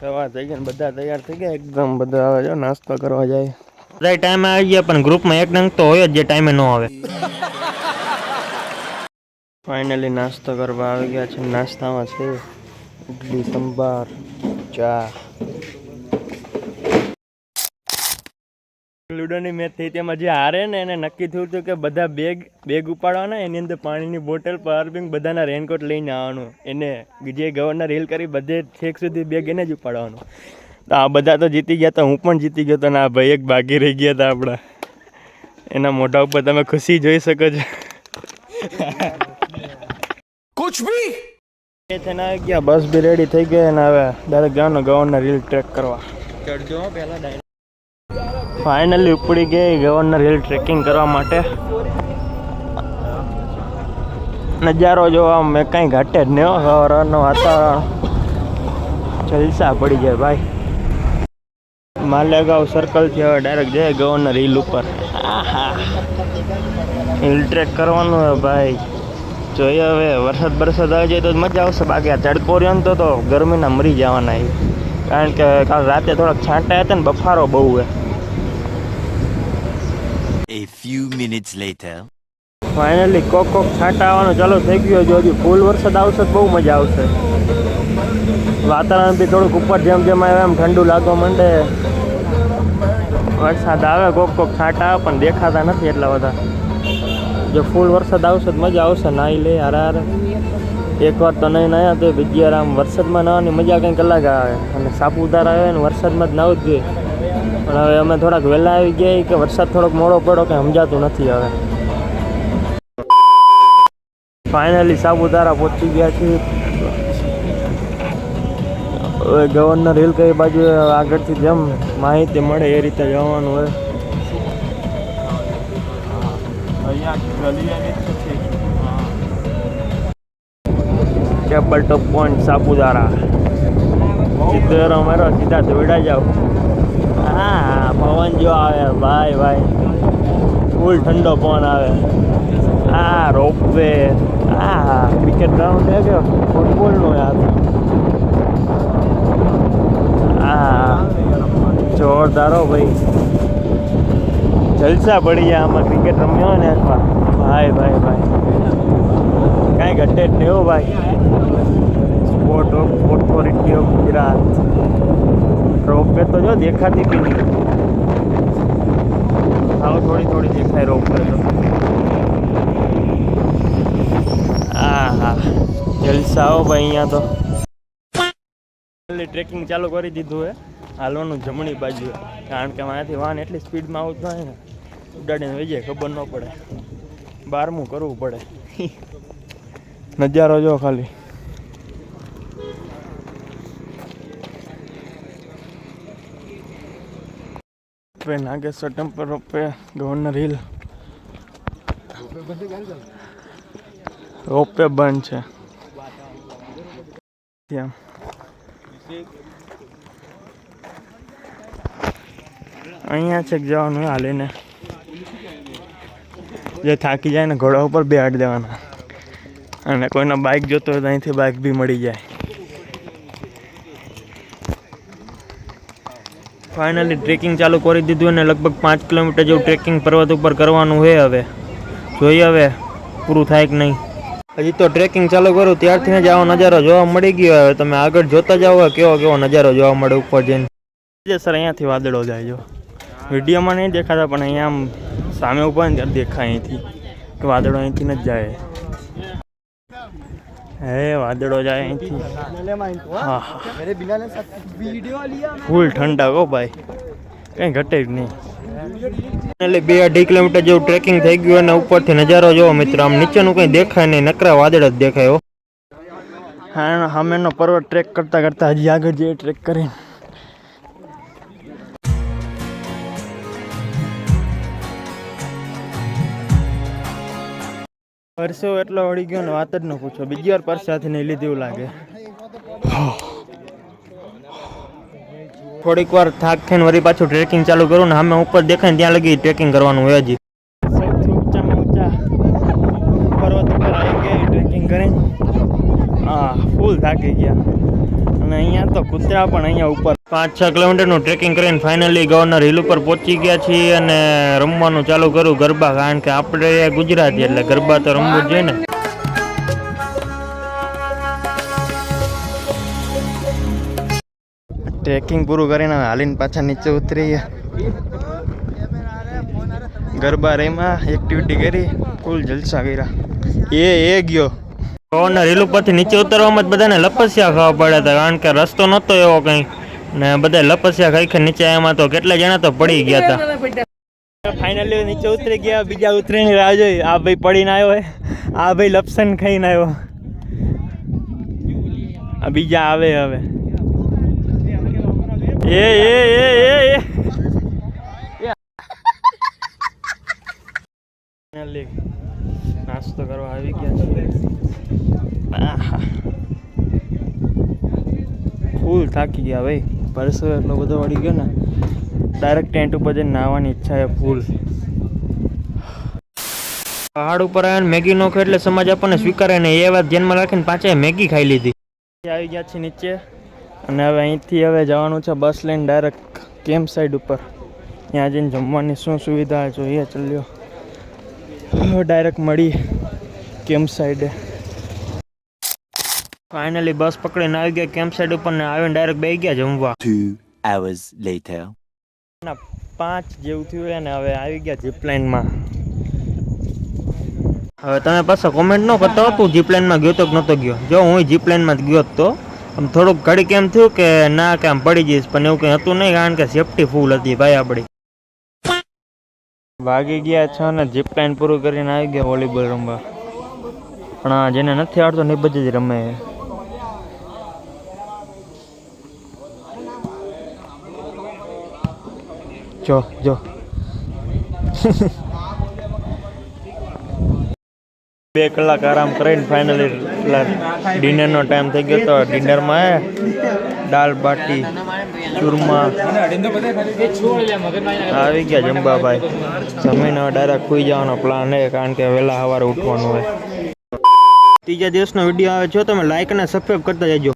સવાર થઈ ગયા બધા તૈયાર થઈ ગયા. એકદમ બધા આવે છે, નાસ્તો કરવા જાય. બધા ટાઈમે આવી ગયા, પણ ગ્રુપમાં એક નંગ તો હોય જ જે ટાઈમે ન આવે. ફાઇનલી નાસ્તો કરવા આવી ગયા છે. નાસ્તામાં છે ઇડલી સંભાર, ચા. લૂડોની મેચ થઈ તેમાં જે હારે ને એને નક્કી થયું હતું કે બધા બેગ બેગ ઉપાડવાના એની અંદર પાણીની બોટલ પાવરબેંક બધાના રેનકોટ લઈને આવવાનું. એને જે ગવર્નર હિલ કરી બધે છેક સુધી બેગ એને જ ઉપાડવાનું. તો આ બધા તો જીતી ગયા તા હું પણ જીતી ગયો હતો ને આ ભાઈ એક ભાગી રહી ગયા હતા આપણા. એના મોઢા ઉપર તમે ખુશી જોઈ શકો છો. કુછ ભી એ થઈને આવી ગયા બસ બી રેડી થઈ ગઈ અને હવે દરેક ગામનો ગવર્નર રીલ ટ્રેક કરવા. ચડજો પહેલાં ફાઇનલી ઉપડી ગઈ ગવર્નર હિલ ટ્રેકિંગ કરવા માટે. નજારો જોવા મેં કાંઈ ઘાટે જ નહીં. સવારનું વાતાવરણ જલસા પડી જાય ભાઈ. માલેગાંવ સર્કલથી હવે ડાયરેક્ટ જાય ગવર્નર હિલ ઉપર. હિલ ટ્રેક કરવાનું હે ભાઈ. જોઈએ હવે, વરસાદ બરસાદ આવી જાય તો મજા આવશે. બાકી આ તડકો રહ્યો ને તો ગરમીના મરી જવાના કારણ કે કાલ રાતે થોડાક છાંટા હતા ને, બફારો બહુ હે A few minutes later. Finally કોક કોક છાંટા આવવાનું ચાલુ થઈ ગયું જો હજી ફૂલ વરસાદ આવશે તો બહુ મજા આવશે. વાતાવરણ બી થોડુંક ઉપર જેમ જેમ આવે એમ ઠંડુ લાગવા માંડે. વરસાદ આવે, કોક કોક છાંટા આવે, પણ દેખાતા નથી એટલા બધા. જો ફૂલ વરસાદ આવશે તો મજા આવશે. નાહી લે, હારે એકવાર તો નહીં નાયા તો બીજી વાર આમ વરસાદમાં નાહવાની મજા કંઈક અલગ આવે. અને સાપુતારા આવે ને વરસાદમાં જ નાવું જ જોઈએ. પણ હવે અમે થોડાક વહેલા આવી ગયા કે વરસાદ થોડોક મોડો પડ્યો કે સમજાતું નથી હવે. ફાઇનલી સાપુતારા પહોંચી ગયા છીએ. હવે ગવર્નર હિલ કઈ બાજુ આગળથી જેમ માહિતી મળે એ રીતે જવાનું હોય. Table top point Saputara. સીધો અમારો, સીધા દોડા જાવ ભાઈ ભાઈ. ફૂલ ઠંડો પવન આવે. આ રોપવે. આ ક્રિકેટ ગ્રાઉન્ડ છે કે ફૂટબોલનું યાર? આ જોરદારો ભાઈ. જલસા પડી જાય આમાં ક્રિકેટ રમ્યો ને ભાઈ ભાઈ ભાઈ. કાંઈ ઘટે જ નહીં ભાઈ. Sport of authority of Gujarat ropeway તો જો દેખાતી આવો થોડી થોડી દેખાય રોપવે તો. હા હા જલસા હો ભાઈ અહીંયા તો. ટ્રેકિંગ ચાલુ કરી દીધું હે. હાલવાનું જમણી બાજુ કારણ કે અહીંયાથી વાહન એટલી સ્પીડમાં આવતું હોય ને ઉડાડીને વહી જાય ખબર ન પડે. બારમું કરવું પડે. નજારો જો ખાલી. Ropeway Nageshwar temple ropeway governor hill ropeway બંધ છે ત્યાં અહીંયા છે જવાનું હાલીને જે થાકી જાય ને ઘોડા ઉપર બેહાડી દેવાના અને કોઈનો બાઇક જોતો હોય તો અહીંથી બાઇક બી મળી જાય ફાઇનલી ટ્રેકિંગ ચાલુ કરી દીધું અને લગભગ પાંચ કિલોમીટર જેવું ટ્રેકિંગ પર્વત ઉપર કરવાનું છે હવે. જોઈએ હવે, પૂરું થાય કે નહીં. હજી તો ટ્રેકિંગ ચાલુ કરું, ત્યારથી જ આવો નજારો જોવા મળી ગયો હવે. તમે આગળ જોતા જાઓ કેવો કેવો નજારો જોવા મળે ઉપર જઈને. સર અહીંયાથી વાદળો જાય જો. વિડીયોમાં નહીં દેખાતા, પણ અહીંયા આમ સામે ઉપર દેખાય અહીંથી. કે વાદળો અહીંથી ન જ જાય. હે, વાદળો જાય અહીંથી. ફૂલ ઠંડા હો ભાઈ. કંઈ ઘટે જ નહીં. એટલે બે અઢી કિલોમીટર જેવું ટ્રેકિંગ થઈ ગયું અને ઉપરથી નજારો જોવો મિત્રો. આમ નીચેનું કંઈ દેખાય નહીં, નકરા વાદળ જ દેખાય હા. સામેનો પર્વત ટ્રેક કરતાં કરતાં હજી આગળ જઈએ ટ્રેક કરીને. પરસો એટલો વળી ગયો ને વાત જ ન પૂછો. બીજી વાર પરસાથી નહીં લીધી એવું લાગે. થોડીક વાર થાક થઈને વળી પાછું ટ્રેકિંગ ચાલુ કરું ને અમે ઉપર દેખાય ને ત્યાં લગી ટ્રેકિંગ કરવાનું હોય હજી. સૌથી ઊંચામાં ઊંચા પર્વત ઉપર આવી ગયા ટ્રેકિંગ કરીને. હા ફૂલ થાકી ગયા. અને અહીંયા તો કૂતરા પણ અહીંયા ઉપર પાંચ છ કિલોમીટરનું ટ્રેકિંગ કરીને ફાઇનલી ગવર્નર હિલ ઉપર પહોંચી ગયા છીએ અને રમવાનું ચાલુ કરું ગરબા, કારણ કે આપણે ગુજરાતી એટલે ગરબા તો રમવું જોઈએ ને. ટ્રેકિંગ પૂરું કરીને હાલીને પાછા નીચે ઉતરી ગરબા રેમાં એક્ટિવિટી કરી ફૂલ જલસા કર્યા. એ એ ગયો. ગવર્નર રીલ ઉપરથી નીચે ઉતરવામાં જ બધાને લપસ્યા ખાવા પડ્યા હતા, કારણ કે રસ્તો નહોતો એવો કંઈ. ને બધા લપસ્યા ખાઈ ખાઈ નીચે એમાં તો કેટલા જણા તો પડી ગયા હતા. ફાઇનલી નીચે ઉતરી ગયા, બીજા ઉતરીને રાહ જોઈ. આ ભાઈ પડીને આવ્યો હે. આ ભાઈ લપસન ખાઈને આવ્યો આ બીજા આવે હવે. એ એ એ એ. Finally. નાસ્તો કરવા આવી ગયા છે ફૂલ થાકી ગયા ભાઈ. પરસો એટલો બધો વળી ગયો ને ડાયરેક્ટ ટેન્ટ ઉપર જઈને નાહવાની ઈચ્છા છે ફૂલ પહાડ ઉપર આવ્યા ને મેગી નો એટલે સમાજ આપણને સ્વીકારે ને એ વાત ધ્યાનમાં રાખીને પાછા મેગી ખાઈ લીધી. આવી ગયા છે નીચે. અને હવે અહીંથી હવે જવાનું છે બસ લઈને ડાયરેક્ટ કેમ્પ સાઈડ ઉપર. ત્યાં જઈને જમવાની શું સુવિધા જોઈએ, ચાલ્યો. ડાયરેક્ટ મળી કેમ્પ સાઈડે ફાઇનલી બસ પકડીને આવી ગયા કેમ્પ સાઈડ ઉપર ને આવીને ડાયરેક્ટ બેસી ગયા જમવા. Hours later. ના પાંચ જેવું થયું ને હવે આવી ગયા જીપલાઇનમાં હવે તમે પાછા કોમેન્ટ ન કરતો તું જીપ લાઈનમાં ગયો તો કે નહોતો ગયો. જો હું જીપ લાઈનમાં જ ગયો તો. આમ થોડુંક ઘડીક એમ થયું કે ના કે આમ પડી જઈશ પણ એવું કંઈ હતું નહીં કારણ કે સેફટી ફૂલ હતી ભાઈ આપણી. વાગી ગયા છ ને જીપલાઇન પૂરું કરીને આવી ગયા વોલીબોલ રમવા પણ જેને નથી આવડતો ને બધી જ રમે. જો જો બે કલાક આરામ કરીને ફાઇનલી ડિનરનો ટાઈમ થઈ ગયો તો ડિનરમાં દાલ બાટી, ચૂરમા. આવી ગયા જંબાભાઈ. ભાઈ જમીને ડાયરેક્ટ ખુઈ જવાનો પ્લાન છે, કારણ કે વહેલા સવારે ઉઠવાનું હોય. ત્રીજા દિવસનો વીડિયો આવે છો તમે લાઈક અને સબસ્ક્રાઈબ કરતા જજો.